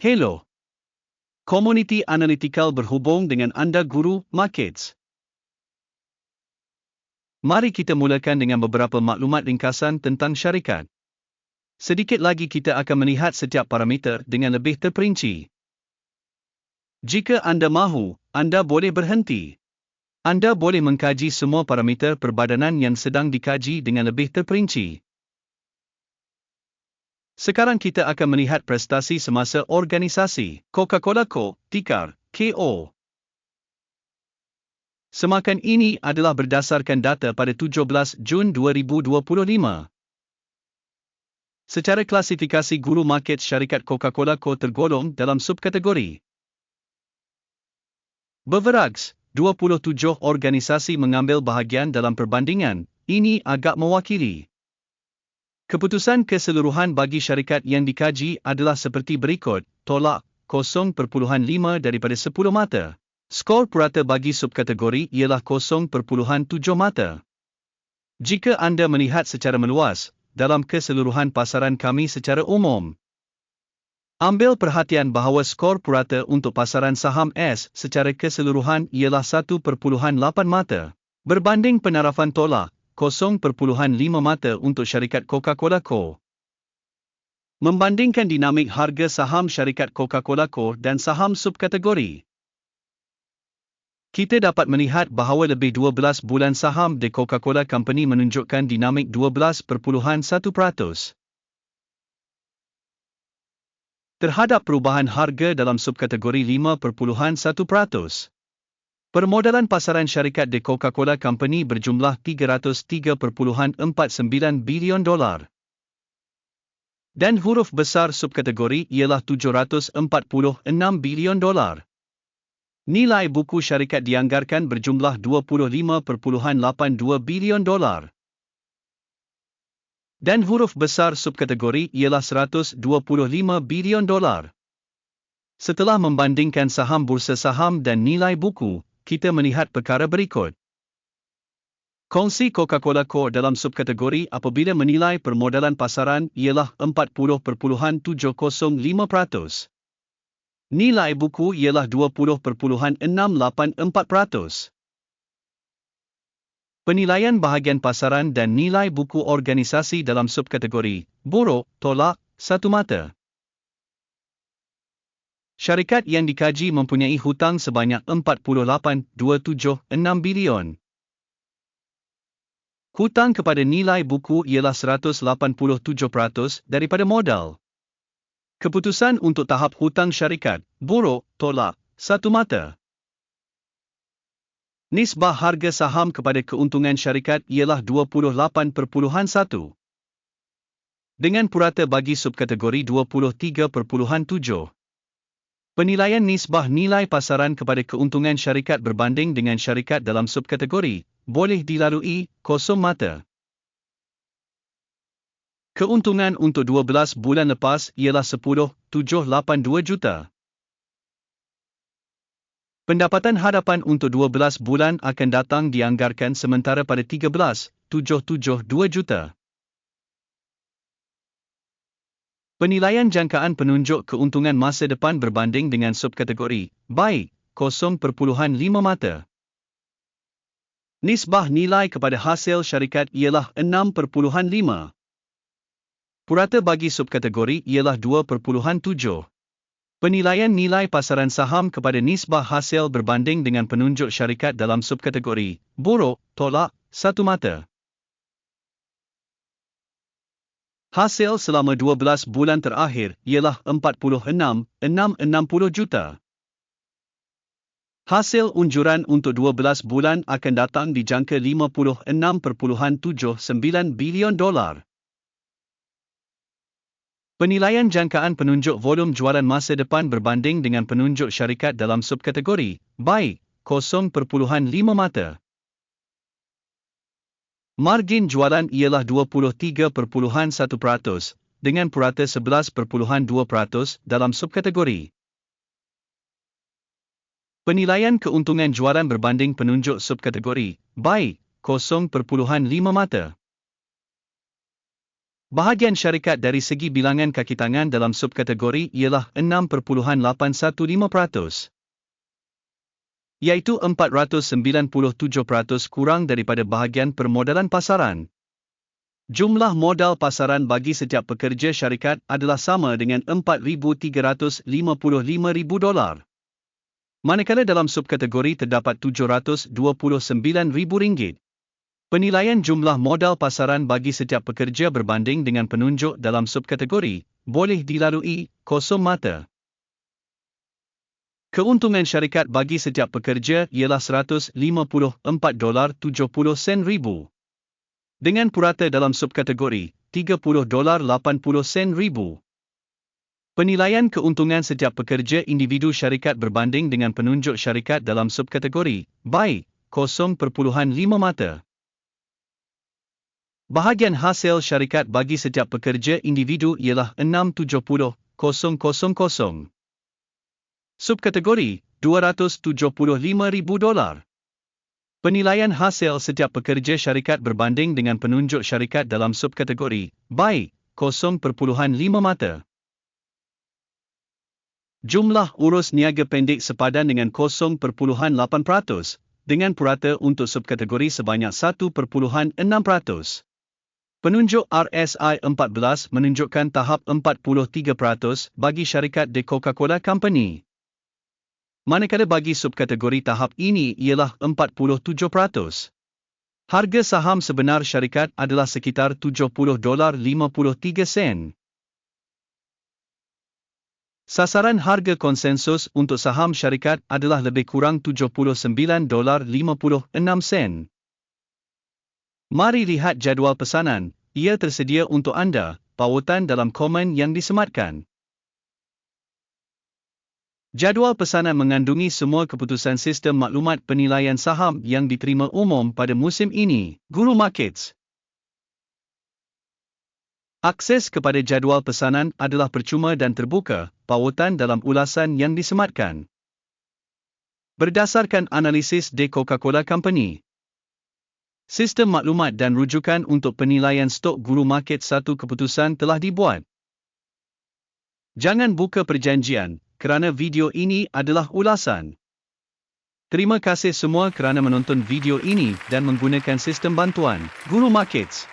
Hello. Community Analytical berhubung dengan anda Guru Markets. Mari kita mulakan dengan beberapa maklumat ringkasan tentang syarikat. Sedikit lagi kita akan melihat setiap parameter dengan lebih terperinci. Jika anda mahu, anda boleh berhenti. Anda boleh mengkaji semua parameter perbadanan yang sedang dikaji dengan lebih terperinci. Sekarang kita akan melihat prestasi semasa organisasi Coca-Cola Co. Tikar KO. Semakan ini adalah berdasarkan data pada 17 Jun 2025. Secara klasifikasi guru market syarikat Coca-Cola Co tergolong dalam subkategori. Beverages, 27 organisasi mengambil bahagian dalam perbandingan, ini agak mewakili. Keputusan keseluruhan bagi syarikat yang dikaji adalah seperti berikut, tolak 0.5 daripada 10 mata. Skor purata bagi subkategori ialah 0.7 mata. Jika anda melihat secara meluas, dalam keseluruhan pasaran kami secara umum, Ambil perhatian bahawa skor purata untuk pasaran saham S secara keseluruhan ialah 1.8 mata. Berbanding penarafan tolak, 0.5 mata untuk syarikat Coca-Cola Co. Membandingkan dinamik harga saham syarikat Coca-Cola Co dan saham subkategori. Kita dapat melihat bahawa lebih 12 bulan saham The Coca-Cola Company menunjukkan dinamik 12.1% terhadap perubahan harga dalam subkategori 5.1%. Permodalan pasaran syarikat The Coca-Cola Company berjumlah 303.49 bilion dolar. Dan huruf besar subkategori ialah 746 bilion dolar. Nilai buku syarikat dianggarkan berjumlah 25.82 bilion dolar dan huruf besar subkategori ialah 125 bilion dolar. Setelah membandingkan saham bursa saham dan nilai buku, kita melihat perkara berikut. Kongsi Coca-Cola Co dalam subkategori apabila menilai permodalan pasaran ialah 40.705%. Nilai buku ialah 20.684%. Penilaian bahagian pasaran dan nilai buku organisasi dalam subkategori Buruk, Tolak, Satu Mata. Syarikat yang dikaji mempunyai hutang sebanyak 48,276 bilion. Hutang kepada nilai buku ialah 187% daripada modal. Keputusan untuk tahap hutang syarikat, buruk, tolak, satu mata. Nisbah harga saham kepada keuntungan syarikat ialah 28.1. Dengan purata bagi subkategori 23.7. Penilaian nisbah nilai pasaran kepada keuntungan syarikat berbanding dengan syarikat dalam subkategori boleh dilalui kosong mata. Keuntungan untuk 12 bulan lepas ialah 10.782 juta. Pendapatan hadapan untuk 12 bulan akan datang dianggarkan sementara pada 13.772 juta. Penilaian jangkaan penunjuk keuntungan masa depan berbanding dengan subkategori baik 0.5 mata. Nisbah nilai kepada hasil syarikat ialah 6.5. Purata bagi subkategori ialah 2.7. Penilaian nilai pasaran saham kepada nisbah hasil berbanding dengan penunjuk syarikat dalam subkategori buruk, tolak, satu mata. Hasil selama 12 bulan terakhir ialah 46,660 juta. Hasil unjuran untuk 12 bulan akan datang di jangka 56.79 bilion dolar. Penilaian jangkaan penunjuk volum jualan masa depan berbanding dengan penunjuk syarikat dalam subkategori baik 0.5 mata. Margin jualan ialah 23.1% dengan purata 11.2% dalam subkategori. Penilaian keuntungan jualan berbanding penunjuk subkategori baik 0.5 mata. Bahagian syarikat dari segi bilangan kaki tangan dalam subkategori ialah 6.815%. Iaitu 497% kurang daripada bahagian permodalan pasaran. Jumlah modal pasaran bagi setiap pekerja syarikat adalah sama dengan 4,355,000 dolar. Manakala dalam subkategori terdapat 729,000 ringgit. Penilaian jumlah modal pasaran bagi setiap pekerja berbanding dengan penunjuk dalam subkategori boleh dilalui kosong mata. Keuntungan syarikat bagi setiap pekerja ialah 154 dolar 70 sen ribu. Dengan purata dalam subkategori 30 dolar 80 sen ribu. Penilaian keuntungan setiap pekerja individu syarikat berbanding dengan penunjuk syarikat dalam subkategori baik 0.5 mata. Bahagian hasil syarikat bagi setiap pekerja individu ialah 670,000. Subkategori 275,000 dolar. Penilaian hasil setiap pekerja syarikat berbanding dengan penunjuk syarikat dalam subkategori baik 0.5 mata. Jumlah urus niaga pendek sepadan dengan 0.8% dengan purata untuk subkategori sebanyak 1.6%. Penunjuk RSI 14 menunjukkan tahap 43% bagi syarikat The Coca-Cola Company. Manakala bagi subkategori tahap ini ialah 47%. Harga saham sebenar syarikat adalah sekitar 70 dolar 53 sen. Sasaran harga konsensus untuk saham syarikat adalah lebih kurang 79 dolar 56 sen. Mari lihat jadual pesanan, ia tersedia untuk anda, pautan dalam komen yang disematkan. Jadual pesanan mengandungi semua keputusan sistem maklumat penilaian saham yang diterima umum pada musim ini, Guru Markets. Akses kepada jadual pesanan adalah percuma dan terbuka, pautan dalam ulasan yang disematkan. Berdasarkan analisis The Coca-Cola Company, Sistem maklumat dan rujukan untuk penilaian stok guru market satu keputusan telah dibuat. Jangan buka perjanjian kerana video ini adalah ulasan. Terima kasih semua kerana menonton video ini dan menggunakan sistem bantuan Guru Markets.